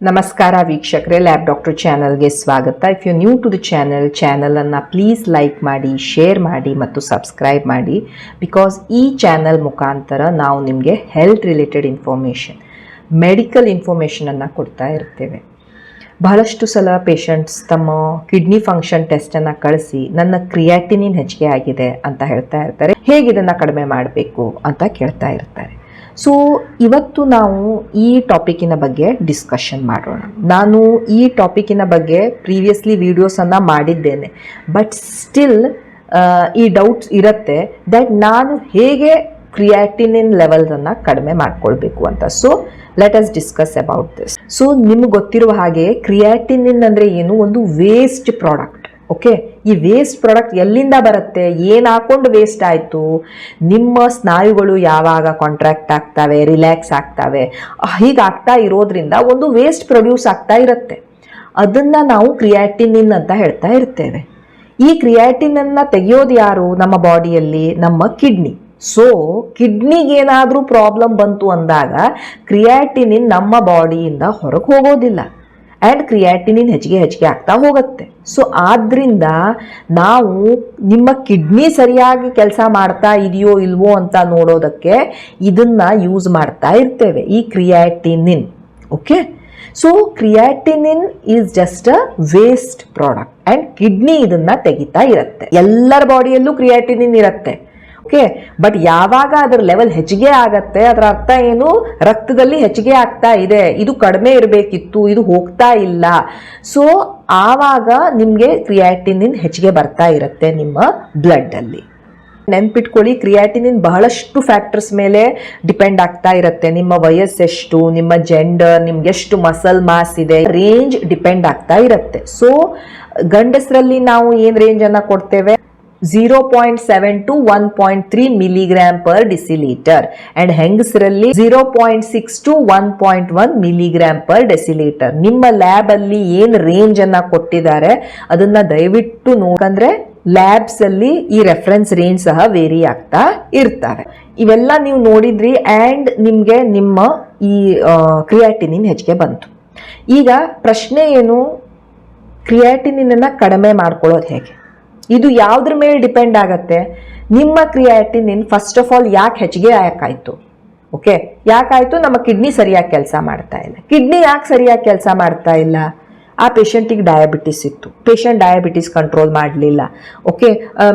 ನಮಸ್ಕಾರ ವೀಕ್ಷಕರೇ lab doctor ಚಾನಲ್ಗೆ ಸ್ವಾಗತ. If you new to the channel ಚಾನಲನ್ನು ಪ್ಲೀಸ್ ಲೈಕ್ ಮಾಡಿ ಶೇರ್ ಮಾಡಿ ಮತ್ತು ಸಬ್ಸ್ಕ್ರೈಬ್ ಮಾಡಿ. ಬಿಕಾಸ್ ಈ ಚಾನಲ್ ಮುಖಾಂತರ ನಾವು ನಿಮಗೆ ಹೆಲ್ತ್ ರಿಲೇಟೆಡ್ ಇನ್ಫಾರ್ಮೇಷನ್ ಮೆಡಿಕಲ್ ಇನ್ಫಾರ್ಮೇಷನನ್ನು ಕೊಡ್ತಾ ಇರ್ತೇವೆ. ಬಹಳಷ್ಟು ಸಲ ಪೇಷಂಟ್ಸ್ ತಮ್ಮ ಕಿಡ್ನಿ ಫಂಕ್ಷನ್ ಟೆಸ್ಟನ್ನು ಕಳಿಸಿ, ನನ್ನ ಕ್ರಿಯಾಟಿನಿನ್ ಹೆಚ್ಚಿಗೆ ಆಗಿದೆ ಅಂತ ಹೇಳ್ತಾ ಇರ್ತಾರೆ. ಹೇಗೆ ಇದನ್ನು ಕಡಿಮೆ ಮಾಡಬೇಕು ಅಂತ ಕೇಳ್ತಾ ಇರ್ತಾರೆ. ಸೊ ಇವತ್ತು ನಾವು ಈ ಟಾಪಿಕಿನ ಬಗ್ಗೆ ಡಿಸ್ಕಷನ್ ಮಾಡೋಣ. ನಾನು ಈ ಟಾಪಿಕಿನ ಬಗ್ಗೆ ಪ್ರೀವಿಯಸ್ಲಿ ವೀಡಿಯೋಸನ್ನು ಮಾಡಿದ್ದೇನೆ. ಬಟ್ ಸ್ಟಿಲ್ ಈ ಡೌಟ್ಸ್ ಇರುತ್ತೆ ದಟ್ ನಾನು ಹೇಗೆ ಕ್ರಿಯಾಟಿನಿನ್ ಲೆವೆಲ್ಸನ್ನು ಕಡಿಮೆ ಮಾಡ್ಕೊಳ್ಬೇಕು ಅಂತ. So let us discuss about this so ನಿಮ್ಗೆ ಗೊತ್ತಿರುವ ಹಾಗೆ ಕ್ರಿಯಾಟಿನಿನ್ ಅಂದರೆ ಏನು? ಒಂದು ವೇಸ್ಟ್ ಪ್ರಾಡಕ್ಟ್ ಓಕೆ ಈ ವೇಸ್ಟ್ ಪ್ರಾಡಕ್ಟ್ ಎಲ್ಲಿಂದ ಬರುತ್ತೆ? ಏನು ಹಾಕೊಂಡು ವೇಸ್ಟ್ ಆಯಿತು? ನಿಮ್ಮ ಸ್ನಾಯುಗಳು ಯಾವಾಗ ಕಾಂಟ್ರಾಕ್ಟ್ ಆಗ್ತವೆ ರಿಲ್ಯಾಕ್ಸ್ ಆಗ್ತವೆ? ಹೀಗಾಗ್ತಾ ಇರೋದ್ರಿಂದ ಒಂದು ವೇಸ್ಟ್ ಪ್ರೊಡ್ಯೂಸ್ ಆಗ್ತಾ ಇರುತ್ತೆ. ಅದನ್ನು ನಾವು ಕ್ರಿಯಾಟಿನಿನ್ ಅಂತ ಹೇಳ್ತಾ ಇರ್ತೇವೆ. ಈ ಕ್ರಿಯಾಟಿನನ್ನು ತೆಗೆಯೋದು ಯಾರು? ನಮ್ಮ ಬಾಡಿಯಲ್ಲಿ ನಮ್ಮ ಕಿಡ್ನಿ ಸೊ ಕಿಡ್ನಿಗೆ ಏನಾದರೂ ಪ್ರಾಬ್ಲಮ್ ಬಂತು ಅಂದಾಗ ಕ್ರಿಯಾಟಿನಿನ್ ನಮ್ಮ ಬಾಡಿಯಿಂದ ಹೊರಗೆ ಹೋಗೋದಿಲ್ಲ. ಆ್ಯಂಡ್ ಕ್ರಿಯಾಟಿನಿನ್ ಹೆಚ್ಚಿಗೆ ಹೆಚ್ಚಿಗೆ ಆಗ್ತಾ ಹೋಗುತ್ತೆ. ಸೊ ಆದ್ದರಿಂದ ನಾವು ನಿಮ್ಮ ಕಿಡ್ನಿ ಸರಿಯಾಗಿ ಕೆಲಸ ಮಾಡ್ತಾ ಇದೆಯೋ ಇಲ್ವೋ ಅಂತ ನೋಡೋದಕ್ಕೆ ಇದನ್ನು ಯೂಸ್ ಮಾಡ್ತಾ ಇರ್ತೇವೆ, ಈ creatinine okay so creatinine is just a waste product and kidney ಇದನ್ನು ತೆಗಿತಾ ಇರುತ್ತೆ. ಎಲ್ಲರ ಬಾಡಿಯಲ್ಲೂ ಕ್ರಿಯಾಟಿನಿನ್ ಇರುತ್ತೆ. ಓಕೆ, ಬಟ್ ಯಾವಾಗ ಅದರ ಲೆವೆಲ್ ಹೆಚ್ಚಿಗೆ ಆಗತ್ತೆ, ಅದರ ಅರ್ಥ ಏನು? ರಕ್ತದಲ್ಲಿ ಹೆಚ್ಚಿಗೆ ಆಗ್ತಾ ಇದೆ. ಇದು ಕಡಿಮೆ ಇರಬೇಕಿತ್ತು, ಇದು ಹೋಗ್ತಾ ಇಲ್ಲ. ಸೊ ಆವಾಗ ನಿಮಗೆ ಕ್ರಿಯಾಟಿನಿನ್ ಹೆಚ್ಚಿಗೆ ಬರ್ತಾ ಇರುತ್ತೆ ನಿಮ್ಮ ಬ್ಲಡ್ಡಲ್ಲಿ ನೆನ್ಪಿಟ್ಕೊಳ್ಳಿ ಕ್ರಿಯಾಟಿನಿನ್ ಬಹಳಷ್ಟು ಫ್ಯಾಕ್ಟರ್ಸ್ ಮೇಲೆ ಡಿಪೆಂಡ್ ಆಗ್ತಾ ಇರುತ್ತೆ. ನಿಮ್ಮ ವಯಸ್ಸೆಷ್ಟು ನಿಮ್ಮ ಜೆಂಡರ್ ನಿಮ್ಗೆ ಎಷ್ಟು ಮಸಲ್ ಮಾಸ್ ಇದೆ ರೇಂಜ್ ಡಿಪೆಂಡ್ ಆಗ್ತಾ ಇರುತ್ತೆ. ಸೊ ಗಂಡಸರಲ್ಲಿ ನಾವು ಏನು ರೇಂಜನ್ನು ಕೊಡ್ತೇವೆ? Zero point seven to one point three milligram per decilitre and ಹೆಂಗಸರಲ್ಲಿ zero point six to one point one milligram per decilitre ನಿಮ್ಮ ಲ್ಯಾಬ್ ಅಲ್ಲಿ ಏನ್ ರೇಂಜ್ ಅನ್ನ ಕೊಟ್ಟಿದ್ದಾರೆ, ಅದನ್ನ ದಯವಿಟ್ಟು ನೋಡಂದ್ರೆ ಲ್ಯಾಬ್ಸ್ ಅಲ್ಲಿ ಈ ರೆಫರೆನ್ಸ್ ರೇಂಜ್ ಸಹ ವೇರಿ ಆಗ್ತಾ ಇರ್ತವೆ ಇವೆಲ್ಲ ನೀವು ನೋಡಿದ್ರಿ ಆ್ಯಂಡ್ ನಿಮಗೆ ನಿಮ್ಮ ಈ ಕ್ರಿಯಾಟಿನಿನ್ ಹೆಚ್ಚಿಗೆ ಬಂತು. ಈಗ ಪ್ರಶ್ನೆ ಏನು ಕ್ರಿಯಾಟಿನಿನನ್ನು ಕಡಿಮೆ ಮಾಡ್ಕೊಳ್ಳೋದು ಹೇಗೆ? ಇದು ಯಾವುದ್ರ ಮೇಲೆ ಡಿಪೆಂಡ್ ಆಗತ್ತೆ? ನಿಮ್ಮ ಕ್ರಿಯಾಟಿನಿನ್ ಫಸ್ಟ್ ಆಫ್ ಆಲ್ ಯಾಕೆ ಹೆಚ್ಚಿಗೆ ಯಾಕಾಯಿತು ಓಕೆ ಯಾಕಾಯ್ತು? ನಮ್ಮ ಕಿಡ್ನಿ ಸರಿಯಾಗಿ ಕೆಲಸ ಮಾಡ್ತಾ ಇಲ್ಲ. ಕಿಡ್ನಿ ಯಾಕೆ ಸರಿಯಾಗಿ ಕೆಲಸ ಮಾಡ್ತಾ ಇಲ್ಲ? ಆ ಪೇಷಂಟಿಗೆ ಡಯಾಬಿಟಿಸ್ ಇತ್ತು. ಪೇಷಂಟ್ ಡಯಾಬಿಟಿಸ್ ಕಂಟ್ರೋಲ್ ಮಾಡಲಿಲ್ಲ. ಓಕೆ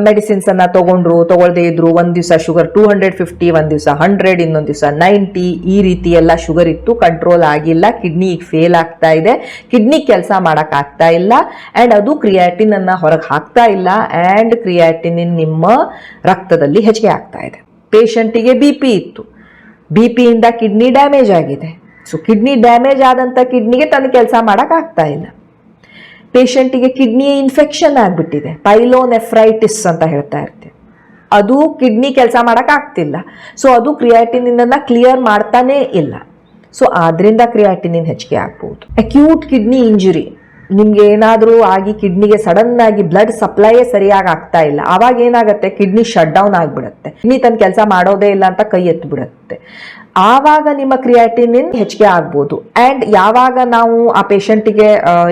ಮೆಡಿಸಿನ್ಸನ್ನು ತೊಗೊಂಡ್ರು, ತೊಗೊಳ್ದೇ ಇದ್ರು. ಒಂದು ದಿವಸ ಶುಗರ್ ಟೂ ಹಂಡ್ರೆಡ್ ಫಿಫ್ಟಿ ಒಂದು ದಿವಸ ಹಂಡ್ರೆಡ್ ಇನ್ನೊಂದು ದಿವಸ ನೈಂಟಿ ಈ ರೀತಿ ಎಲ್ಲ ಶುಗರ್ ಇತ್ತು ಕಂಟ್ರೋಲ್ ಆಗಿಲ್ಲ. ಕಿಡ್ನಿ ಫೇಲ್ ಆಗ್ತಾ ಇದೆ. ಕಿಡ್ನಿ ಕೆಲಸ ಮಾಡೋಕ್ಕಾಗ್ತಾ ಇಲ್ಲ. ಆ್ಯಂಡ್ ಅದು ಕ್ರಿಯಾಟಿನನ್ನು ಹೊರಗೆ ಹಾಕ್ತಾ ಇಲ್ಲ. ಆ್ಯಂಡ್ ಕ್ರಿಯಾಟಿನಿನ್ ನಿಮ್ಮ ರಕ್ತದಲ್ಲಿ ಹೆಚ್ಚಿಗೆ ಆಗ್ತಾ ಇದೆ. ಪೇಷಂಟಿಗೆ ಬಿ ಪಿ ಇತ್ತು. ಬಿ ಪಿಯಿಂದ ಕಿಡ್ನಿ ಡ್ಯಾಮೇಜ್ ಆಗಿದೆ. ಸೊ ಕಿಡ್ನಿ ಡ್ಯಾಮೇಜ್ ಆದಂಥ ಕಿಡ್ನಿಗೆ ತನ್ನ ಕೆಲಸ ಮಾಡೋಕ್ಕಾಗ್ತಾ ಇಲ್ಲ. ಪೇಷಂಟಿಗೆ ಕಿಡ್ನಿ ಇನ್ಫೆಕ್ಷನ್ ಆಗಿಬಿಟ್ಟಿದೆ. ಪೈಲೋನೆಫ್ರೈಟಿಸ್ ಅಂತ ಹೇಳ್ತಾ ಇರ್ತೀವಿ. ಅದು ಕಿಡ್ನಿ ಕೆಲಸ ಮಾಡೋಕ್ಕಾಗ್ತಿಲ್ಲ ಸೊ ಅದು ಕ್ರಿಯಾಟಿನಿನನ್ನು ಕ್ಲಿಯರ್ ಮಾಡ್ತಾನೇ ಇಲ್ಲ. ಸೊ ಆದ್ರಿಂದ ಕ್ರಿಯಾಟಿನಿನ್ ಹೆಚ್ಚಿಗೆ ಆಗ್ಬೋದು. ಅಕ್ಯೂಟ್ ಕಿಡ್ನಿ ಇಂಜುರಿ ನಿಮ್ಗೆ ಏನಾದರೂ ಆಗಿ ಕಿಡ್ನಿಗೆ ಸಡನ್ ಆಗಿ ಬ್ಲಡ್ ಸಪ್ಲೈಯೇ ಸರಿಯಾಗಿ ಆಗ್ತಾ ಇಲ್ಲ. ಆವಾಗ ಏನಾಗುತ್ತೆ? ಕಿಡ್ನಿ ಶಟ್ ಡೌನ್ ಆಗಿಬಿಡುತ್ತೆ. ಕಿಡ್ನಿ ತನ್ನ ಕೆಲಸ ಮಾಡೋದೇ ಇಲ್ಲ ಅಂತ ಕೈ ಎತ್ತು ಬಿಡುತ್ತೆ ಆವಾಗ ನಿಮ್ಮ ಕ್ರಿಯಾಟಿನಿನ್ ಹೆಚ್ಚಿಗೆ ಆಗ್ಬೋದು. ಆ್ಯಂಡ್ ಯಾವಾಗ ನಾವು ಆ ಪೇಷಂಟಿಗೆ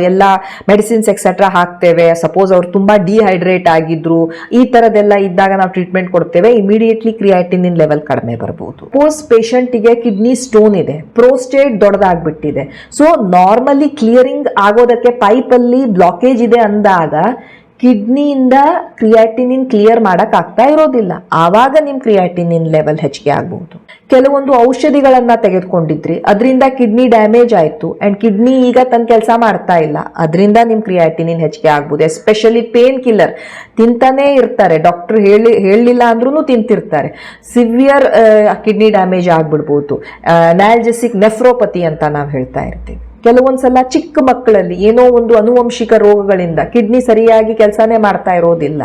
ಎಲ್ಲ ಮೆಡಿಸಿನ್ಸ್ ಎಕ್ಸೆಟ್ರಾ ಹಾಕ್ತೇವೆ ಸಪೋಸ್ ಅವ್ರು ತುಂಬ ಡಿಹೈಡ್ರೇಟ್ ಆಗಿದ್ರು, ಈ ಥರದ್ದೆಲ್ಲ ಇದ್ದಾಗ ನಾವು ಟ್ರೀಟ್ಮೆಂಟ್ ಕೊಡ್ತೇವೆ ಇಮಿಡಿಯೇಟ್ಲಿ ಕ್ರಿಯಾಟಿನಿನ್ ಲೆವೆಲ್ ಕಡಿಮೆ ಬರ್ಬೋದು. ಸಪೋಸ್ ಪೇಷಂಟಿಗೆ ಕಿಡ್ನಿ ಸ್ಟೋನ್ ಇದೆ ಪ್ರೋಸ್ಟೇಟ್ ದೊಡ್ಡದಾಗ್ಬಿಟ್ಟಿದೆ. ಸೊ ನಾರ್ಮಲಿ ಕ್ಲಿಯರಿಂಗ್ ಆಗೋದಕ್ಕೆ ಪೈಪಲ್ಲಿ ಬ್ಲಾಕೇಜ್ ಇದೆ ಅಂದಾಗ ಕಿಡ್ನಿಯಿಂದ ಕ್ರಿಯಾಟಿನಿನ್ ಕ್ಲಿಯರ್ ಮಾಡೋಕ್ಕಾಗ್ತಾ ಇರೋದಿಲ್ಲ. ಆವಾಗ ನಿಮ್ಮ ಕ್ರಿಯಾಟಿನಿನ್ ಲೆವೆಲ್ ಹೆಚ್ಚಿಗೆ ಆಗ್ಬಹುದು. ಕೆಲವೊಂದು ಔಷಧಿಗಳನ್ನು ತೆಗೆದುಕೊಂಡಿದ್ರಿ. ಅದರಿಂದ ಕಿಡ್ನಿ ಡ್ಯಾಮೇಜ್ ಆಯಿತು. ಆ್ಯಂಡ್ ಕಿಡ್ನಿ ಈಗ ತನ್ನ ಕೆಲಸ ಮಾಡ್ತಾ ಇಲ್ಲ. ಅದರಿಂದ ನಿಮ್ಮ ಕ್ರಿಯಾಟಿನಿನ್ ಹೆಚ್ಚಿಗೆ ಆಗ್ಬೋದು ಎಸ್ಪೆಷಲಿ ಪೇನ್ ಕಿಲ್ಲರ್. ತಿಂತಾನೇ ಇರ್ತಾರೆ. ಡಾಕ್ಟರ್ ಹೇಳಿ, ಹೇಳಲಿಲ್ಲ ಅಂದ್ರೂ ತಿಂತಿರ್ತಾರೆ. ಸಿವಿಯರ್ ಕಿಡ್ನಿ ಡ್ಯಾಮೇಜ್ ಆಗ್ಬಿಡ್ಬೋದು. ನ್ಯಾಲ್ಜೆಸಿಕ್ ನೆಫ್ರೋಪತಿ ಅಂತ ನಾವು ಹೇಳ್ತಾ ಇರ್ತೀವಿ. ಕೆಲವೊಂದ್ಸಲ ಚಿಕ್ಕ ಮಕ್ಕಳಲ್ಲಿ ಏನೋ ಒಂದು ಅನುವಂಶಿಕ ರೋಗಗಳಿಂದ ಕಿಡ್ನಿ ಸರಿಯಾಗಿ ಕೆಲಸನೇ ಮಾಡ್ತಾ ಇರೋದಿಲ್ಲ.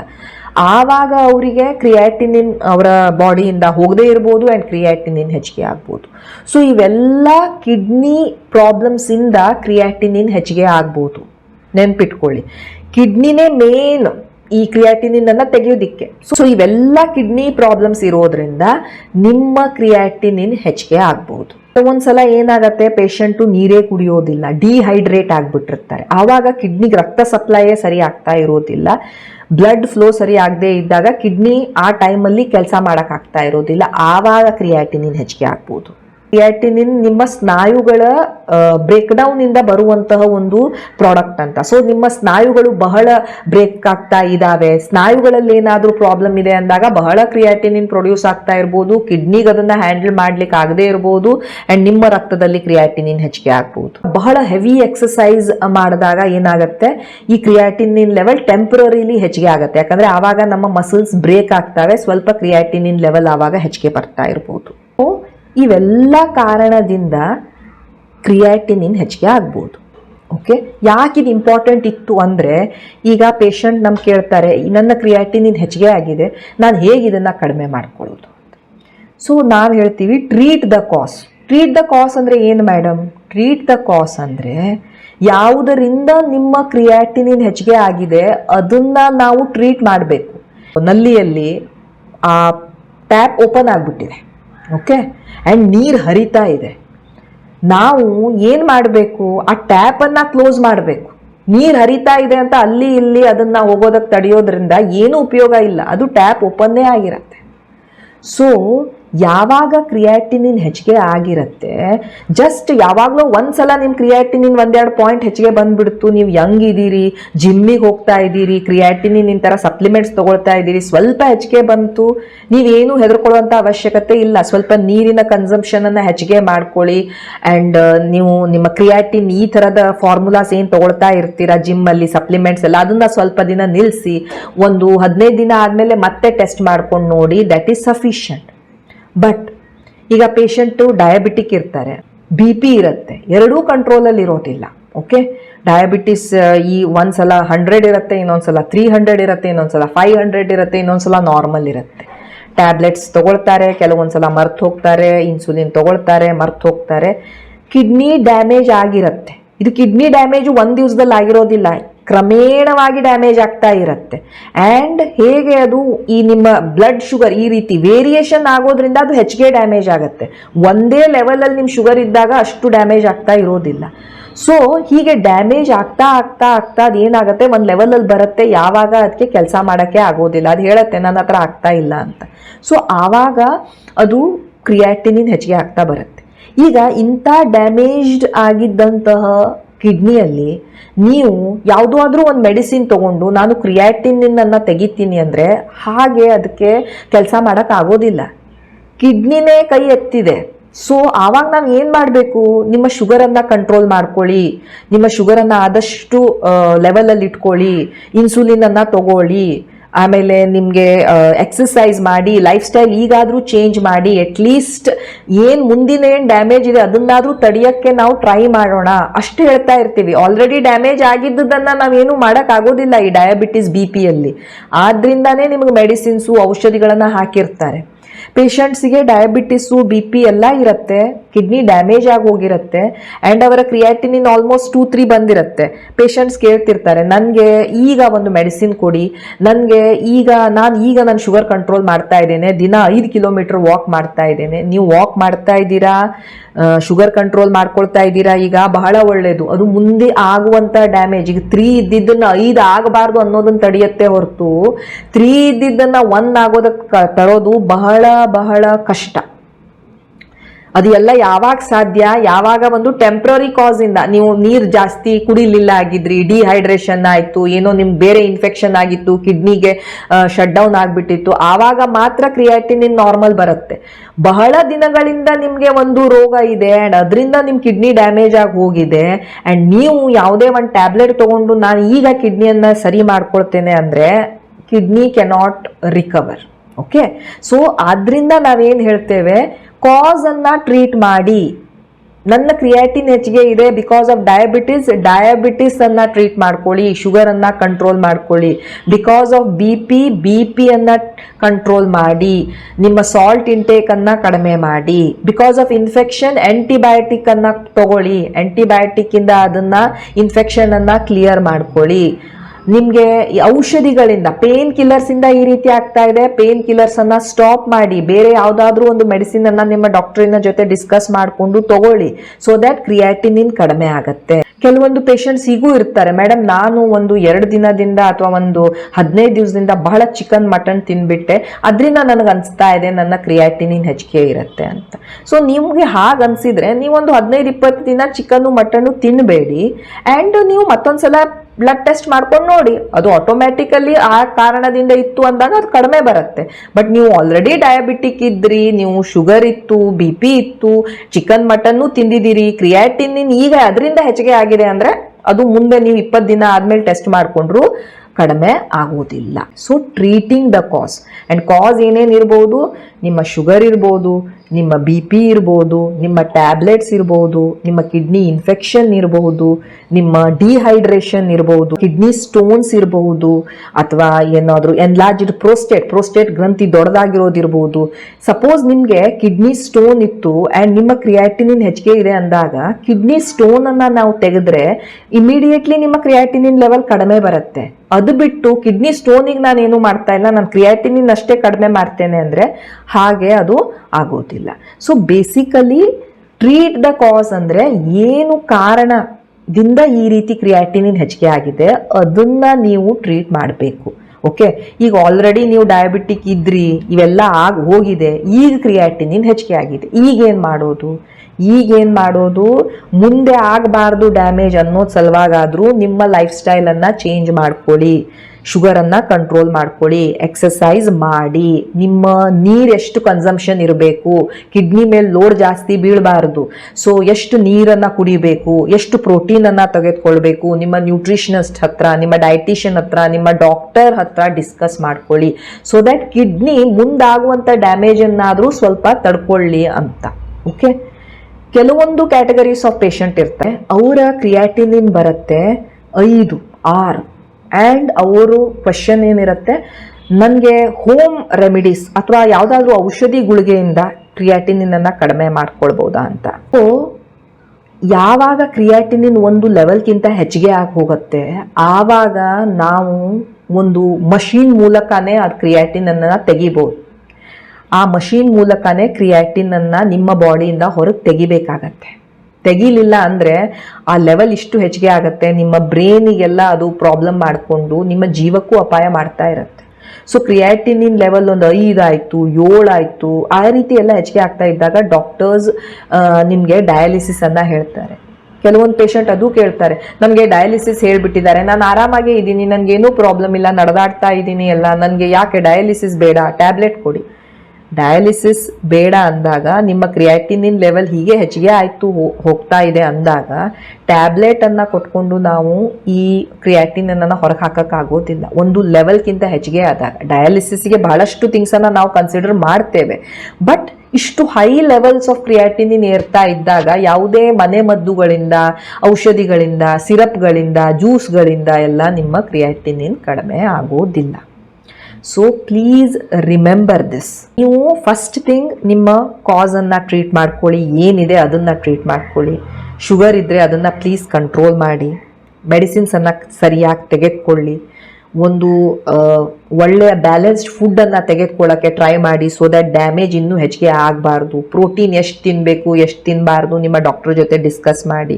ಆವಾಗ ಅವರಿಗೆ ಕ್ರಿಯಾಟಿನಿನ್ ಅವರ ಬಾಡಿಯಿಂದ ಹೋಗದೇ ಇರ್ಬೋದು ಆ್ಯಂಡ್ ಕ್ರಿಯಾಟಿನಿನ್ ಹೆಚ್ಚಿಗೆ ಆಗ್ಬೋದು. ಸೊ ಇವೆಲ್ಲ ಕಿಡ್ನಿ ಪ್ರಾಬ್ಲಮ್ಸಿಂದ ಕ್ರಿಯಾಟಿನಿನ್ ಹೆಚ್ಚಿಗೆ ಆಗ್ಬೋದು. ನೆನ್ಪಿಟ್ಕೊಳ್ಳಿ. ಕಿಡ್ನಿನೇ ಮೇನ್ ಈ ಕ್ರಿಯಾಟಿನಿನ್ ಅನ್ನ ತೆಗೆಯೋದಿಕ್ಕೆ ಸೊ ಇವೆಲ್ಲ ಕಿಡ್ನಿ ಪ್ರಾಬ್ಲಮ್ಸ್ ಇರೋದ್ರಿಂದ ನಿಮ್ಮ ಕ್ರಿಯಾಟಿನಿನ್ ಹೆಚ್ಚಿಗೆ ಆಗ್ಬಹುದು ಒಂದ್ಸಲ ಏನಾಗತ್ತೆ? ಪೇಷಂಟು ನೀರೇ ಕುಡಿಯೋದಿಲ್ಲ ಡಿಹೈಡ್ರೇಟ್ ಆಗ್ಬಿಟ್ಟಿರ್ತಾರೆ. ಆವಾಗ ಕಿಡ್ನಿಗೆ ರಕ್ತ ಸಪ್ಲೈಯೇ ಸರಿ ಆಗ್ತಾ ಇರೋದಿಲ್ಲ. ಬ್ಲಡ್ ಫ್ಲೋ ಸರಿ ಆಗದೆ ಇದ್ದಾಗ ಕಿಡ್ನಿ ಆ ಟೈಮಲ್ಲಿ ಕೆಲಸ ಮಾಡೋಕ್ಕಾಗ್ತಾ ಇರೋದಿಲ್ಲ. ಆವಾಗ ಕ್ರಿಯಾಟಿನಿನ್ ಹೆಚ್ಚಿಗೆ ಆಗ್ಬೋದು. ಕ್ರಿಯಾಟಿನಿನ್ ನಿಮ್ಮ ಸ್ನಾಯುಗಳ ಬ್ರೇಕ್ ಡೌನ್ ಇಂದ ಬರುವಂತಹ ಒಂದು ಪ್ರಾಡಕ್ಟ್ ಅಂತ. ಸೊ ನಿಮ್ಮ ಸ್ನಾಯುಗಳು ಬಹಳ ಬ್ರೇಕ್ ಆಗ್ತಾ ಇದಾವೆ. ಸ್ನಾಯುಗಳಲ್ಲಿ ಏನಾದರೂ ಪ್ರಾಬ್ಲಮ್ ಇದೆ ಅಂದಾಗ ಬಹಳ ಕ್ರಿಯಾಟಿನಿನ್ ಪ್ರೊಡ್ಯೂಸ್ ಆಗ್ತಾ ಇರ್ಬೋದು. ಕಿಡ್ನಿಗೆ ಅದನ್ನ ಹ್ಯಾಂಡಲ್ ಮಾಡ್ಲಿಕ್ಕೆ ಆಗದೆ ಇರ್ಬೋದು. ಅಂಡ್ ನಿಮ್ಮ ರಕ್ತದಲ್ಲಿ ಕ್ರಿಯಾಟಿನಿನ್ ಹೆಚ್ಚಿಗೆ ಆಗ್ಬೋದು. ಬಹಳ ಹೆವಿ ಎಕ್ಸಸೈಸ್ ಮಾಡಿದಾಗ ಏನಾಗುತ್ತೆ? ಈ ಕ್ರಿಯಾಟಿನಿನ್ ಲೆವೆಲ್ ಟೆಂಪರರಿಲಿ ಹೆಚ್ಚಿಗೆ ಆಗುತ್ತೆ. ಯಾಕಂದ್ರೆ ಆವಾಗ ನಮ್ಮ ಮಸಲ್ಸ್ ಬ್ರೇಕ್ ಆಗ್ತವೆ. ಸ್ವಲ್ಪ ಕ್ರಿಯಾಟಿನಿನ್ ಲೆವೆಲ್ ಆವಾಗ ಹೆಚ್ಚಿಗೆ ಬರ್ತಾ ಇರ್ಬೋದು. ಇವೆಲ್ಲ ಕಾರಣದಿಂದ ಕ್ರಿಯಾಟಿನಿನ್ ಹೆಚ್ಚಿಗೆ ಆಗ್ಬೋದು. ಓಕೆ ಯಾಕೆ ಇದು ಇಂಪಾರ್ಟೆಂಟ್ ಇತ್ತು ಅಂದರೆ, ಈಗ ಪೇಷಂಟ್ ನಮ್ಮ ಕೇಳ್ತಾರೆ ನನ್ನ ಕ್ರಿಯಾಟಿನಿನ್ ಹೆಚ್ಚಿಗೆ ಆಗಿದೆ, ನಾನು ಹೇಗೆ ಇದನ್ನು ಕಡಿಮೆ ಮಾಡ್ಕೊಳ್ಳೋದು ಸೊ ನಾವು ಹೇಳ್ತೀವಿ treat the cause treat the cause ಅಂದರೆ ಏನು ಮೇಡಮ್ ಟ್ರೀಟ್ ದ ಕಾಸ್ ಅಂದರೆ, ಯಾವುದರಿಂದ ನಿಮ್ಮ ಕ್ರಿಯಾಟಿನಿನ್ ಹೆಚ್ಚಿಗೆ ಆಗಿದೆ, ಅದನ್ನ ನಾವು ಟ್ರೀಟ್ ಮಾಡಬೇಕು. ನಲ್ಲಿಯಲ್ಲಿ, ಆ ಟ್ಯಾಪ್ ಓಪನ್ ಆಗಿಬಿಟ್ಟಿದೆ. ಓಕೆ ಆ್ಯಂಡ್ ನೀರು ಹರಿತಾ ಇದೆ. ನಾವು ಏನು ಮಾಡಬೇಕು? ಆ ಟ್ಯಾಪನ್ನು ಕ್ಲೋಸ್ ಮಾಡಬೇಕು. ನೀರು ಹರಿತಾ ಇದೆ ಅಂತ ಅಲ್ಲಿ ಇಲ್ಲಿ ಅದನ್ನು ಹೋಗೋದಕ್ಕೆ ತಡೆಯೋದ್ರಿಂದ ಏನೂ ಉಪಯೋಗ ಇಲ್ಲ. ಅದು ಟ್ಯಾಪ್ ಓಪನ್ನೇ ಆಗಿರತ್ತೆ. ಸೊ ಯಾವಾಗ ಕ್ರಿಯಾಟಿನಿನ್ ಹೆಚ್ಚಿಗೆ ಆಗಿರುತ್ತೆ? ಜಸ್ಟ್ ಯಾವಾಗಲೂ ಒಂದ್ಸಲ ನಿಮ್ಮ ಕ್ರಿಯಾಟಿನಿನ್ ಒಂದೆರಡು ಪಾಯಿಂಟ್ ಹೆಚ್ಚಿಗೆ ಬಂದ್ಬಿಡ್ತು. ನೀವು ಯಂಗ್ ಜಿಮ್ಮಿಗೆ ಹೋಗ್ತಾ ಇದ್ದೀರಿ ಕ್ರಿಯಾಟಿನಿನ್ ಈ ಥರ ಸಪ್ಲಿಮೆಂಟ್ಸ್ ತಗೊಳ್ತಾ ಇದ್ದೀರಿ ಸ್ವಲ್ಪ ಹೆಚ್ಚಿಗೆ ಬಂತು. ನೀವೇನು ಹೆದರ್ಕೊಳ್ಳುವಂಥ ಅವಶ್ಯಕತೆ ಇಲ್ಲ. ಸ್ವಲ್ಪ ನೀರಿನ ಕನ್ಸಂಪ್ಷನನ್ನು ಹೆಚ್ಚಿಗೆ ಮಾಡ್ಕೊಳ್ಳಿ. ಆ್ಯಂಡ್ ನೀವು ನಿಮ್ಮ ಕ್ರಿಯಾಟಿನ್ ಈ ಥರದ ಫಾರ್ಮುಲಾಸ್ ಏನು ತಗೊಳ್ತಾ ಇರ್ತೀರಾ? ಜಿಮ್ಮಲ್ಲಿ ಸಪ್ಲಿಮೆಂಟ್ಸ್ ಎಲ್ಲ ಅದನ್ನ ಸ್ವಲ್ಪ ದಿನ ನಿಲ್ಲಿಸಿ ಒಂದು ಹದಿನೈದು ದಿನ ಆದಮೇಲೆ ಮತ್ತೆ ಟೆಸ್ಟ್ ಮಾಡ್ಕೊಂಡು ನೋಡಿ ದ್ಯಾಟ್ ಈಸ್ ಸಫಿಷಿಯಂಟ್ ಬಟ್ ಈಗ ಪೇಷಂಟು ಡಯಾಬಿಟಿಕ್ ಇರ್ತಾರೆ. ಬಿ ಪಿ ಇರುತ್ತೆ. ಎರಡೂ ಕಂಟ್ರೋಲಲ್ಲಿ ಇರೋದಿಲ್ಲ. ಓಕೆ ಡಯಾಬಿಟಿಸ್ ಈ ಒಂದ್ಸಲ ಹಂಡ್ರೆಡ್ ಇರುತ್ತೆ, ಇನ್ನೊಂದ್ಸಲ ತ್ರೀ ಹಂಡ್ರೆಡ್ ಇರುತ್ತೆ, ಇನ್ನೊಂದ್ಸಲ ಫೈವ್ ಹಂಡ್ರೆಡ್ ಇರುತ್ತೆ, ಇನ್ನೊಂದ್ಸಲ ನಾರ್ಮಲ್ ಇರುತ್ತೆ. ಟ್ಯಾಬ್ಲೆಟ್ಸ್ ತಗೊಳ್ತಾರೆ, ಕೆಲವೊಂದ್ಸಲ ಮರ್ತು ಹೋಗ್ತಾರೆ ಇನ್ಸುಲಿನ್ ತೊಗೊಳ್ತಾರೆ, ಮರ್ತು ಹೋಗ್ತಾರೆ. ಕಿಡ್ನಿ ಡ್ಯಾಮೇಜ್ ಆಗಿರುತ್ತೆ. ಇದು ಕಿಡ್ನಿ ಡ್ಯಾಮೇಜ್ ಒಂದು ದಿವಸದಲ್ಲಿ ಆಗಿರೋದಿಲ್ಲ. ಕ್ರಮೇಣವಾಗಿ ಡ್ಯಾಮೇಜ್ ಆಗ್ತಾ ಇರುತ್ತೆ. ಆ್ಯಂಡ್ ಹೇಗೆ ಅದು ಈ ನಿಮ್ಮ ಬ್ಲಡ್ ಶುಗರ್ ಈ ರೀತಿ ವೇರಿಯೇಷನ್ ಆಗೋದ್ರಿಂದ ಅದು ಹೆಚ್ಚಿಗೆ ಡ್ಯಾಮೇಜ್ ಆಗುತ್ತೆ. ಒಂದೇ ಲೆವೆಲಲ್ಲಿ ನಿಮ್ಮ ಶುಗರ್ ಇದ್ದಾಗ ಅಷ್ಟು ಡ್ಯಾಮೇಜ್ ಆಗ್ತಾ ಇರೋದಿಲ್ಲ. ಸೊ ಹೀಗೆ ಡ್ಯಾಮೇಜ್ ಆಗ್ತಾ ಆಗ್ತಾ ಆಗ್ತಾ ಅದು ಏನಾಗುತ್ತೆ? ಒಂದು ಲೆವೆಲಲ್ಲಿ ಬರುತ್ತೆ. ಯಾವಾಗ ಅದಕ್ಕೆ ಕೆಲಸ ಮಾಡೋಕ್ಕೆ ಆಗೋದಿಲ್ಲ. ಅದು ಹೇಳುತ್ತೆ, ನನ್ನ ಹತ್ರ ಆಗ್ತಾ ಇಲ್ಲ ಅಂತ. ಸೊ ಆವಾಗ ಅದು ಕ್ರಿಯಾಟಿನಿನ್ ಹೆಚ್ಚಿಗೆ ಆಗ್ತಾ ಬರುತ್ತೆ. ಈಗ ಇಂಥ ಡ್ಯಾಮೇಜ್ಡ್ ಆಗಿದ್ದಂತಹ ಕಿಡ್ನಿಯಲ್ಲಿ ನೀವು ಯಾವುದಾದ್ರೂ ಒಂದು ಮೆಡಿಸಿನ್ ತೊಗೊಂಡು ನಾನು ಕ್ರಿಯಾಟಿನ್ನನ್ನು ತೆಗಿತೀನಿ ಅಂದರೆ ಹಾಗೆ ಅದಕ್ಕೆ ಕೆಲಸ ಮಾಡೋಕ್ಕಾಗೋದಿಲ್ಲ ಕಿಡ್ನಿನೇ ಕೈ ಎತ್ತಿದೆ. ಸೊ ಆವಾಗ ನಾವು ಏನು ಮಾಡಬೇಕು? ನಿಮ್ಮ ಶುಗರನ್ನು ಕಂಟ್ರೋಲ್ ಮಾಡ್ಕೊಳ್ಳಿ. ನಿಮ್ಮ ಶುಗರನ್ನು ಆದಷ್ಟು ಲೆವೆಲಲ್ಲಿ ಇಟ್ಕೊಳ್ಳಿ ಇನ್ಸುಲಿನನ್ನು ತಗೊಳ್ಳಿ. ಆಮೇಲೆ ನಿಮಗೆ ಎಕ್ಸಸೈಸ್ ಮಾಡಿ ಲೈಫ್ ಸ್ಟೈಲ್ ಈಗಾದರೂ ಚೇಂಜ್ ಮಾಡಿ ಅಟ್ಲೀಸ್ಟ್ ಏನು ಮುಂದಿನ ಏನು ಡ್ಯಾಮೇಜ್ ಇದೆ ಅದನ್ನಾದರೂ ತಡೆಯೋಕ್ಕೆ ನಾವು ಟ್ರೈ ಮಾಡೋಣ. ಅಷ್ಟು ಹೇಳ್ತಾ ಇರ್ತೀವಿ. ಆಲ್ರೆಡಿ ಡ್ಯಾಮೇಜ್ ಆಗಿದ್ದದನ್ನು ನಾವೇನು ಮಾಡೋಕ್ಕಾಗೋದಿಲ್ಲ ಈ ಡಯಾಬಿಟಿಸ್ ಬಿ ಪಿಯಲ್ಲಿ ಆದ್ರಿಂದಾನೇ ನಿಮಗೆ ಮೆಡಿಸಿನ್ಸು ಔಷಧಿಗಳನ್ನು ಹಾಕಿರ್ತಾರೆ. ಪೇಷಂಟ್ಸಿಗೆ ಡಯಾಬಿಟಿಸು ಬಿ ಪಿ ಎಲ್ಲ ಇರುತ್ತೆ. ಕಿಡ್ನಿ ಡ್ಯಾಮೇಜ್ ಆಗಿ ಹೋಗಿರುತ್ತೆ. ಆ್ಯಂಡ್ ಅವರ ಕ್ರಿಯಾಟಿನಿನ್ ಆಲ್ಮೋಸ್ಟ್ ಟೂ ತ್ರೀ ಬಂದಿರುತ್ತೆ. ಪೇಷಂಟ್ಸ್ ಕೇಳ್ತಿರ್ತಾರೆ ನನಗೆ ಈಗ ಒಂದು ಮೆಡಿಸಿನ್ ಕೊಡಿ. ನನಗೆ ಈಗ ನಾನು ಈಗ ನಾನು ಶುಗರ್ ಕಂಟ್ರೋಲ್ ಮಾಡ್ತಾ ಇದ್ದೇನೆ. ದಿನ ಐದು ಕಿಲೋಮೀಟರ್ ವಾಕ್ ಮಾಡ್ತಾ ಇದ್ದೇನೆ. ನೀವು ವಾಕ್ ಮಾಡ್ತಾ ಇದ್ದೀರಾ? ಶುಗರ್ ಕಂಟ್ರೋಲ್ ಮಾಡ್ಕೊಳ್ತಾ ಇದ್ದೀರಾ? ಈಗ ಬಹಳ ಒಳ್ಳೆಯದು ಅದು ಮುಂದೆ ಆಗುವಂಥ ಡ್ಯಾಮೇಜ್ ಈಗ ತ್ರೀ ಇದ್ದಿದ್ದನ್ನು ಐದು ಆಗಬಾರ್ದು ಅನ್ನೋದನ್ನು ತಡೆಯುತ್ತೆ ಹೊರತು ತ್ರೀ ಇದ್ದಿದ್ದನ್ನು ಒನ್ ಆಗೋದಕ್ಕೆ ತರೋದು ಬಹಳ ಬಹಳ ಕಷ್ಟ. ಅದು ಎಲ್ಲ ಯಾವಾಗ ಸಾಧ್ಯ? ಯಾವಾಗ ಒಂದು ಟೆಂಪ್ರರಿ ಕಾಸ್ ಇಂದ? ನೀವು ನೀರು ಜಾಸ್ತಿ ಕುಡಿಲಿಲ್ಲ ಆಗಿದ್ರಿ ಡಿಹೈಡ್ರೇಷನ್ ಆಯ್ತು, ಏನೋ ನಿಮ್ ಬೇರೆ ಇನ್ಫೆಕ್ಷನ್ ಆಗಿತ್ತು ಕಿಡ್ನಿಗೆ ಶಟ್ ಡೌನ್ ಆಗಿಬಿಟ್ಟಿತ್ತು, ಆವಾಗ ಮಾತ್ರ ಕ್ರಿಯಾಟಿನಿನ್ ನಾರ್ಮಲ್ ಬರುತ್ತೆ. ಬಹಳ ದಿನಗಳಿಂದ ನಿಮಗೆ ಒಂದು ರೋಗ ಇದೆ ಆ್ಯಂಡ್ ಅದರಿಂದ ನಿಮ್ಮ ಕಿಡ್ನಿ ಡ್ಯಾಮೇಜ್ ಆಗಿ ಹೋಗಿದೆ ಆ್ಯಂಡ್ ನೀವು ಯಾವುದೇ ಒಂದು ಟ್ಯಾಬ್ಲೆಟ್ ತಗೊಂಡು ನಾನು ಈಗ ಕಿಡ್ನಿಯನ್ನು ಸರಿ ಮಾಡ್ಕೊಳ್ತೇನೆ ಅಂದರೆ kidney cannot recover okay so ಆದ್ರಿಂದ ನಾವೇನು ಹೇಳ್ತೇವೆ? ಕಾಸ್ ಅನ್ನ ಟ್ರೀಟ್ ಮಾಡಿ. ನನ್ನ ಕ್ರಿಯಾಟಿನ್ ಹೆಚ್ಚಿಗೆ ಇದೆ ಬಿಕಾಸ್ ಆಫ್ ಡಯಾಬಿಟಿಸ್ ಡಯಾಬಿಟಿಸ್ ಅನ್ನ ಟ್ರೀಟ್ ಮಾಡ್ಕೊಳ್ಳಿ ಶುಗರ್ ಅನ್ನ ಕಂಟ್ರೋಲ್ ಮಾಡ್ಕೊಳ್ಳಿ. Because of B P B P ಅನ್ನ ಕಂಟ್ರೋಲ್ ಮಾಡಿ. ನಿಮ್ಮ ಸಾಲ್ಟ್ ಇಂಟೇಕ್ ಅನ್ನ ಕಡಿಮೆ ಮಾಡಿ. ಬಿಕಾಸ್ ಆಫ್ ಇನ್ಫೆಕ್ಷನ್ ಆಂಟಿಬಯೋಟಿಕ್ ಅನ್ನ ತಗೊಳ್ಳಿ. ಆಂಟಿಬಯೋಟಿಕ್ ಇಂದ ಅದನ್ನ ಇನ್ಫೆಕ್ಷನ್ ಅನ್ನ ಕ್ಲಿಯರ್ ಮಾಡ್ಕೊಳ್ಳಿ. ನಿಮಗೆ ಔಷಧಿಗಳಿಂದ ಪೇನ್ ಕಿಲ್ಲರ್ಸಿಂದ ಈ ರೀತಿ ಆಗ್ತಾ ಇದೆ. ಪೇನ್ ಕಿಲ್ಲರ್ಸನ್ನು ಸ್ಟಾಪ್ ಮಾಡಿ, ಬೇರೆ ಯಾವುದಾದ್ರೂ ಒಂದು ಮೆಡಿಸಿನ್ ಅನ್ನ ನಿಮ್ಮ ಡಾಕ್ಟರಿನ ಜೊತೆ ಡಿಸ್ಕಸ್ ಮಾಡಿಕೊಂಡು ತಗೊಳ್ಳಿ. ಸೊ ದಟ್ ಕ್ರಿಯಾಟಿನಿನ್ ಕಡಿಮೆ ಆಗುತ್ತೆ. ಕೆಲವೊಂದು ಪೇಷಂಟ್ಸ್ ಹೀಗೂ ಇರ್ತಾರೆ. ಮೇಡಮ್ ನಾನು ಒಂದು ಎರಡು ದಿನದಿಂದ ಅಥವಾ ಒಂದು ಹದಿನೈದು ದಿವಸದಿಂದ ಬಹಳ ಚಿಕನ್ ಮಟನ್ ತಿನ್ಬಿಟ್ಟೆ. ಅದರಿಂದ ನನಗೆ ಅನಿಸ್ತಾ ಇದೆ, ನನ್ನ ಕ್ರಿಯಾಟಿನಿನ್ ಹೆಚ್ಚಿಗೆ ಇರುತ್ತೆ ಅಂತ. ಸೊ ನಿಮಗೆ ಹಾಗೆ ಅನಿಸಿದ್ರೆ, ನೀವೊಂದು ಹದಿನೈದು, ಇಪ್ಪತ್ತು ದಿನ ಚಿಕನ್ನು ಮಟನ್ನು ತಿನ್ನಬೇಡಿ ಆ್ಯಂಡ್ ನೀವು ಮತ್ತೊಂದ್ಸಲ ಬ್ಲಡ್ ಟೆಸ್ಟ್ ಮಾಡ್ಕೊಂಡು ನೋಡಿ. ಅದು ಆಟೋಮ್ಯಾಟಿಕಲಿ ಆ ಕಾರಣದಿಂದ ಇತ್ತು ಅಂದಾಗ ಅದು ಕಡಿಮೆ ಬರುತ್ತೆ. ಬಟ್ ನೀವು ಆಲ್ರೆಡಿ ಡಯಾಬಿಟಿಕ್ ಇದ್ರಿ, ನೀವು ಶುಗರ್ ಇತ್ತು ಬಿ ಪಿ ಇತ್ತು ಚಿಕನ್ ಮಟನ್ನು ತಿಂದಿದ್ದೀರಿ ಕ್ರಿಯಾಟಿನ್ ಈಗ ಅದರಿಂದ ಹೆಚ್ಚಿಗೆ ಆಗಿದೆ ಅಂದರೆ ಅದು ಮುಂದೆ ನೀವು ಇಪ್ಪತ್ತು ದಿನ ಆದಮೇಲೆ ಟೆಸ್ಟ್ ಮಾಡಿಕೊಂಡ್ರು ಕಡಿಮೆ ಆಗೋದಿಲ್ಲ so treating the cause and cause ಏನೇನು ಇರ್ಬೋದು? ನಿಮ್ಮ ಶುಗರ್ ಇರ್ಬೋದು, ನಿಮ್ಮ ಬಿ ಪಿ ಇರ್ಬೋದು, ನಿಮ್ಮ ಟ್ಯಾಬ್ಲೆಟ್ಸ್ ಇರ್ಬೋದು, ನಿಮ್ಮ ಕಿಡ್ನಿ ಇನ್ಫೆಕ್ಷನ್ ಇರಬಹುದು ನಿಮ್ಮ ಡಿಹೈಡ್ರೇಷನ್ ಇರಬಹುದು ಕಿಡ್ನಿ ಸ್ಟೋನ್ಸ್ ಇರಬಹುದು ಅಥವಾ ಏನಾದರೂ ಎನ್ಲಾರ್ಜ್ಡ್ ಪ್ರೋಸ್ಟೇಟ್ ಪ್ರೋಸ್ಟೇಟ್ ಗ್ರಂಥಿ ದೊಡ್ಡದಾಗಿರೋದಿರ್ಬೋದು. ಸಪೋಸ್ ನಿಮಗೆ ಕಿಡ್ನಿ ಸ್ಟೋನ್ ಇತ್ತು ಆ್ಯಂಡ್ ನಿಮ್ಮ ಕ್ರಿಯಾಟಿನಿನ್ ಹೆಚ್ಚಿಗೆ ಇದೆ ಅಂದಾಗ ಕಿಡ್ನಿ ಸ್ಟೋನ್ ಅನ್ನ ನಾವು ತೆಗೆದ್ರೆ ಇಮಿಡಿಯೇಟ್ಲಿ ನಿಮ್ಮ ಕ್ರಿಯಾಟಿನಿನ್ ಲೆವೆಲ್ ಕಡಿಮೆ ಬರುತ್ತೆ. ಅದು ಬಿಟ್ಟು ಕಿಡ್ನಿ ಸ್ಟೋನಿಗೆ ನಾನು ಏನು ಮಾಡ್ತಾ ಇಲ್ಲ, ನಾನು ಕ್ರಿಯಾಟಿನಿನ್ ಅಷ್ಟೇ ಕಡಿಮೆ ಮಾಡ್ತೇನೆ ಅಂದರೆ ಹಾಗೆ ಅದು ಆಗೋದಿಲ್ಲ. So basically treat the cause ಅಂದರೆ ಏನು ಕಾರಣದಿಂದ ಈ ರೀತಿ ಕ್ರಿಯಾಟಿನಿನ್ ಹೆಚ್ಚಿಗೆ ಆಗಿದೆ, ಅದನ್ನ ನೀವು ಟ್ರೀಟ್ ಮಾಡಬೇಕು. ಓಕೆ ಈಗ ಆಲ್ರೆಡಿ ನೀವು ಡಯಾಬಿಟಿಕ್ ಇದ್ರಿ, ಇವೆಲ್ಲ ಆಗಿ ಹೋಗಿದೆ, ಈಗ ಕ್ರಿಯಾಟಿನಿನ್ ಹೆಚ್ಚಿಗೆ ಆಗಿದೆ. ಈಗ ಏನು ಮಾಡೋದು? ಈಗೇನು ಮಾಡೋದು? ಮುಂದೆ ಆಗಬಾರ್ದು ಡ್ಯಾಮೇಜ್ ಅನ್ನೋದು ಸಲುವಾಗಾದರೂ ನಿಮ್ಮ ಲೈಫ್ ಸ್ಟೈಲನ್ನು ಚೇಂಜ್ ಮಾಡ್ಕೊಳ್ಳಿ. ಶುಗರನ್ನು ಕಂಟ್ರೋಲ್ ಮಾಡ್ಕೊಳ್ಳಿ ಎಕ್ಸಸೈಸ್ ಮಾಡಿ. ನಿಮ್ಮ ನೀರು ಎಷ್ಟು ಕನ್ಸಂಪ್ಷನ್ ಇರಬೇಕು ಕಿಡ್ನಿ ಮೇಲೆ ಲೋಡ್ ಜಾಸ್ತಿ ಬೀಳಬಾರ್ದು. ಸೊ ಎಷ್ಟು ನೀರನ್ನು ಕುಡಿಬೇಕು, ಎಷ್ಟು ಪ್ರೋಟೀನನ್ನು ತೆಗೆದುಕೊಳ್ಬೇಕು, ನಿಮ್ಮ ನ್ಯೂಟ್ರಿಷನಿಸ್ಟ್ ಹತ್ರ, ನಿಮ್ಮ ಡಯಟಿಷಿಯನ್ ಹತ್ರ, ನಿಮ್ಮ ಡಾಕ್ಟರ್ ಹತ್ರ ಡಿಸ್ಕಸ್ ಮಾಡ್ಕೊಳ್ಳಿ. ಸೊ ದಟ್ ಕಿಡ್ನಿ ಮುಂದಾಗುವಂಥ ಡ್ಯಾಮೇಜನ್ನಾದರೂ ಸ್ವಲ್ಪ ತಡ್ಕೊಳ್ಳಿ ಅಂತ. ಓಕೆ ಕೆಲವೊಂದು ಕ್ಯಾಟಗರೀಸ್ ಆಫ್ ಪೇಷಂಟ್ ಇರ್ತಾರೆ. ಅವರ ಕ್ರಿಯಾಟಿನಿನ್ ಬರುತ್ತೆ ಐದು, ಆರು. ಆ್ಯಂಡ್ ಅವರು ಕ್ವಶನ್ ಏನಿರುತ್ತೆ, ನನಗೆ ಹೋಮ್ ರೆಮಿಡೀಸ್ ಅಥವಾ ಯಾವುದಾದ್ರೂ ಔಷಧಿ ಗುಳಿಗೆಯಿಂದ ಕ್ರಿಯಾಟಿನಿನನ್ನು ಕಡಿಮೆ ಮಾಡ್ಕೊಳ್ಬೋದಾ ಅಂತ. ಓ ಯಾವಾಗ ಕ್ರಿಯಾಟಿನಿನ್ ಒಂದು ಲೆವೆಲ್ಗಿಂತ ಹೆಚ್ಚಿಗೆ ಆಗಿ ಹೋಗುತ್ತೆ, ಆವಾಗ ನಾವು ಒಂದು ಮಷೀನ್ ಮೂಲಕನೇ ಅದು ಕ್ರಿಯಾಟಿನನ್ನು ತೆಗಿಬೋದು. ಆ ಮಷೀನ್ ಮೂಲಕನೇ ಕ್ರಿಯಾಟಿನನ್ನು ನಿಮ್ಮ ಬಾಡಿಯಿಂದ ಹೊರಗೆ ತೆಗಿಬೇಕಾಗತ್ತೆ. ತೆಗಿಲಿಲ್ಲ ಅಂದರೆ ಆ ಲೆವೆಲ್ ಇಷ್ಟು ಹೆಚ್ಚಿಗೆ ಆಗುತ್ತೆ, ನಿಮ್ಮ ಬ್ರೇನಿಗೆಲ್ಲ ಅದು ಪ್ರಾಬ್ಲಮ್ ಮಾಡಿಕೊಂಡು ನಿಮ್ಮ ಜೀವಕ್ಕೂ ಅಪಾಯ ಮಾಡ್ತಾ ಇರುತ್ತೆ. ಸೊ ಕ್ರಿಯಾಟಿನಿನ್ ಲೆವೆಲ್ ಒಂದು ಐದಾಯಿತು, ಏಳಾಯಿತು, ಆ ರೀತಿ ಎಲ್ಲ ಹೆಚ್ಚಿಗೆ ಆಗ್ತಾ ಇದ್ದಾಗ ಡಾಕ್ಟರ್ಸ್ ನಿಮಗೆ ಡಯಾಲಿಸಿಸ್ ಅನ್ನ ಹೇಳ್ತಾರೆ. ಕೆಲವೊಂದು ಪೇಷಂಟ್ ಅದು ಕೇಳ್ತಾರೆ, ನಮಗೆ ಡಯಾಲಿಸಿಸ್ ಹೇಳಿಬಿಟ್ಟಿದ್ದಾರೆ, ನಾನು ಆರಾಮಾಗೇ ಇದ್ದೀನಿ, ನನಗೇನೂ ಪ್ರಾಬ್ಲಮ್ ಇಲ್ಲ, ನಡೆದಾಡ್ತಾ ಇದ್ದೀನಿ ಎಲ್ಲ, ನನಗೆ ಯಾಕೆ ಡಯಾಲಿಸಿಸ್ ಬೇಡ? ಟ್ಯಾಬ್ಲೆಟ್ ಕೊಡಿ. ಡಯಾಲಿಸಿಸ್ ಬೇಡ ಅಂದಾಗ, ನಿಮ್ಮ ಕ್ರಿಯಾಟಿನಿನ್ ಲೆವೆಲ್ ಹೀಗೆ ಹೆಚ್ಚಿಗೆ ಆಯಿತು ಹೋಗ್ತಾ ಇದೆ ಅಂದಾಗ ಟ್ಯಾಬ್ಲೆಟನ್ನು ಕೊಟ್ಕೊಂಡು ನಾವು ಈ ಕ್ರಿಯಾಟಿನನ್ನು ಹೊರಗೆ ಹಾಕೋಕ್ಕಾಗೋದಿಲ್ಲ ಒಂದು ಲೆವೆಲ್ಗಿಂತ ಹೆಚ್ಚಿಗೆ ಆದಾಗ. ಡಯಾಲಿಸಿಸ್ಗೆ ಬಹಳಷ್ಟು ಥಿಂಗ್ಸನ್ನು ನಾವು ಕನ್ಸಿಡರ್ ಮಾಡ್ತೇವೆ. ಬಟ್ ಇಷ್ಟು ಹೈ ಲೆವೆಲ್ಸ್ ಆಫ್ ಕ್ರಿಯಾಟಿನಿನ್ ಏರ್ತಾ ಇದ್ದಾಗ, ಯಾವುದೇ ಮನೆ ಮದ್ದುಗಳಿಂದ, ಔಷಧಿಗಳಿಂದ, ಸಿರಪ್ಗಳಿಂದ, ಜ್ಯೂಸ್ಗಳಿಂದ ಎಲ್ಲ ನಿಮ್ಮ ಕ್ರಿಯಾಟಿನಿನ್ ಕಡಿಮೆ ಆಗೋದಿಲ್ಲ. ಸೊ ಪ್ಲೀಸ್ ರಿಮೆಂಬರ್ ದಿಸ್ ನೀವು ಫಸ್ಟ್ ಥಿಂಗ್ ನಿಮ್ಮ ಕಾಸನ್ನು ಟ್ರೀಟ್ ಮಾಡ್ಕೊಳ್ಳಿ, ಏನಿದೆ ಅದನ್ನು ಟ್ರೀಟ್ ಮಾಡ್ಕೊಳ್ಳಿ. ಶುಗರ್ ಇದ್ದರೆ ಅದನ್ನು ಪ್ಲೀಸ್ ಕಂಟ್ರೋಲ್ ಮಾಡಿ. ಮೆಡಿಸಿನ್ಸನ್ನು ಸರಿಯಾಗಿ ತೆಗೆದುಕೊಳ್ಳಿ. ಒಂದು ಒಳ್ಳೆಯ ಬ್ಯಾಲೆನ್ಸ್ಡ್ ಫುಡ್ಡನ್ನು ತೆಗೆದುಕೊಳ್ಳೋಕ್ಕೆ ಟ್ರೈ ಮಾಡಿ ಸೊ ದ್ಯಾಟ್ ಡ್ಯಾಮೇಜ್ ಇನ್ನೂ ಹೆಚ್ಚಿಗೆ ಆಗಬಾರ್ದು. ಪ್ರೋಟೀನ್ ಎಷ್ಟು ತಿನ್ನಬೇಕು ಎಷ್ಟು ತಿನ್ನಬಾರ್ದು ನಿಮ್ಮ ಡಾಕ್ಟರ್ ಜೊತೆ ಡಿಸ್ಕಸ್ ಮಾಡಿ.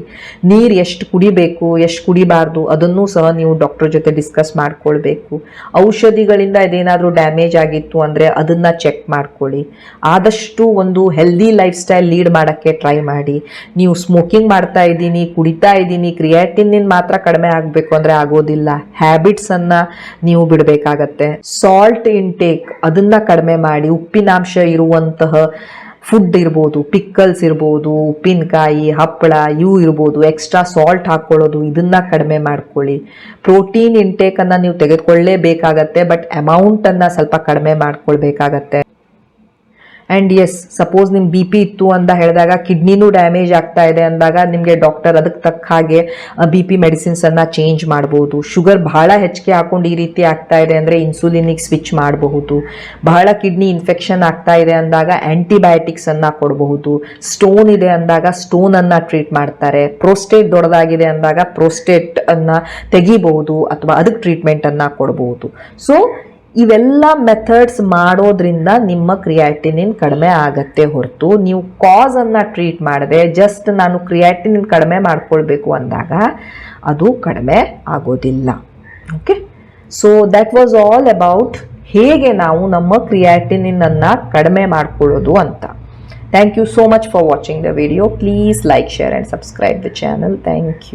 ನೀರು ಎಷ್ಟು ಕುಡಿಬೇಕು, ಎಷ್ಟು ಕುಡಿಬಾರ್ದು ಅದನ್ನು ಸಹ ನೀವು ಡಾಕ್ಟರ್ ಜೊತೆ ಡಿಸ್ಕಸ್ ಮಾಡ್ಕೊಳ್ಬೇಕು. ಔಷಧಿಗಳಿಂದ ಇದೇನಾದರೂ ಡ್ಯಾಮೇಜ್ ಆಗಿತ್ತು ಅಂದರೆ ಅದನ್ನು ಚೆಕ್ ಮಾಡ್ಕೊಳ್ಳಿ. ಆದಷ್ಟು ಒಂದು ಹೆಲ್ದಿ ಲೈಫ್ ಸ್ಟೈಲ್ ಲೀಡ್ ಮಾಡೋಕ್ಕೆ ಟ್ರೈ ಮಾಡಿ. ನೀವು ಸ್ಮೋಕಿಂಗ್ ಮಾಡ್ತಾ ಇದ್ದೀನಿ, ಕುಡಿತಾ ಇದ್ದೀನಿ ಕ್ರಿಯಾಟಿನಿನ್ ಮಾತ್ರ ಕಡಿಮೆ ಆಗಬೇಕು ಅಂದರೆ ಆಗೋದಿಲ್ಲ. ಹ್ಯಾಬಿಟ್ಸನ್ನು ನೀವು ಬಿಡಬೇಕಾಗತ್ತೆ. ಸಾಲ್ಟ್ ಇಂಟೇಕ್ ಅದನ್ನ ಕಡಿಮೆ ಮಾಡಿ, ಉಪ್ಪಿನಾಂಶ ಇರುವಂತಹ ಫುಡ್ ಇರ್ಬೋದು ಪಿಕ್ಕಲ್ಸ್ ಇರ್ಬೋದು, ಉಪ್ಪಿನಕಾಯಿ, ಹಪ್ಪಳ, ಇವು ಇರ್ಬೋದು ಎಕ್ಸ್ಟ್ರಾ ಸಾಲ್ಟ್ ಹಾಕ್ಕೊಳ್ಳೋದು ಇದನ್ನ ಕಡಿಮೆ ಮಾಡ್ಕೊಳ್ಳಿ. ಪ್ರೋಟೀನ್ ಇಂಟೇಕನ್ನು ನೀವು ತೆಗೆದುಕೊಳ್ಳೇಬೇಕಾಗತ್ತೆ ಬಟ್ ಅಮೌಂಟನ್ನು ಸ್ವಲ್ಪ ಕಡಿಮೆ ಮಾಡ್ಕೊಳ್ಬೇಕಾಗತ್ತೆ. ಆ್ಯಂಡ್ ಎಸ್ ಸಪೋಸ್ ನಿಮ್ಮ ಬಿ ಪಿ ಇತ್ತು ಅಂತ ಹೇಳಿದಾಗ ಕಿಡ್ನಿನೂ ಡ್ಯಾಮೇಜ್ ಆಗ್ತಾ ಇದೆ ಅಂದಾಗ ನಿಮಗೆ ಡಾಕ್ಟರ್ ಅದಕ್ಕೆ ತಕ್ಕ ಹಾಗೆ ಬಿ ಪಿ ಮೆಡಿಸಿನ್ಸನ್ನು ಚೇಂಜ್ ಮಾಡ್ಬೋದು. ಶುಗರ್ ಬಹಳ ಹೆಚ್ಚಿಗೆ ಹಾಕೊಂಡು ಈ ರೀತಿ ಆಗ್ತಾ ಇದೆ ಅಂದರೆ ಇನ್ಸುಲಿನಿಗೆ ಸ್ವಿಚ್ ಮಾಡಬಹುದು. ಬಹಳ ಕಿಡ್ನಿ ಇನ್ಫೆಕ್ಷನ್ ಆಗ್ತಾ ಇದೆ ಅಂದಾಗ ಆ್ಯಂಟಿಬಯೋಟಿಕ್ಸನ್ನು ಕೊಡಬಹುದು. ಸ್ಟೋನ್ ಇದೆ ಅಂದಾಗ ಸ್ಟೋನನ್ನು ಟ್ರೀಟ್ ಮಾಡ್ತಾರೆ. ಪ್ರೋಸ್ಟೇಟ್ ದೊಡ್ಡದಾಗಿದೆ ಅಂದಾಗ ಪ್ರೋಸ್ಟೇಟನ್ನು ತೆಗಿಬಹುದು ಅಥವಾ ಅದಕ್ಕೆ ಟ್ರೀಟ್ಮೆಂಟನ್ನು ಕೊಡಬಹುದು. ಸೊ ಇವೆಲ್ಲ ಮೆಥಡ್ಸ್ ಮಾಡೋದ್ರಿಂದ ನಿಮ್ಮ ಕ್ರಿಯಾಟಿನಿನ್ ಕಡಿಮೆ ಆಗತ್ತೆ ಹೊರತು. ನೀವು ಕಾಸನ್ನು ಟ್ರೀಟ್ ಮಾಡದೆ ಜಸ್ಟ್ ನಾನು ಕ್ರಿಯಾಟಿನಿನ್ ಕಡಿಮೆ ಮಾಡ್ಕೊಳ್ಬೇಕು ಅಂದಾಗ ಅದು ಕಡಿಮೆ ಆಗೋದಿಲ್ಲ. Okay so that was all about ಹೇಗೆ ನಾವು ನಮ್ಮ ಕ್ರಿಯಾಟಿನಿನನ್ನು ಕಡಿಮೆ ಮಾಡ್ಕೊಳ್ಳೋದು ಅಂತ. Thank you so much for watching the video please like share and subscribe the channel thank you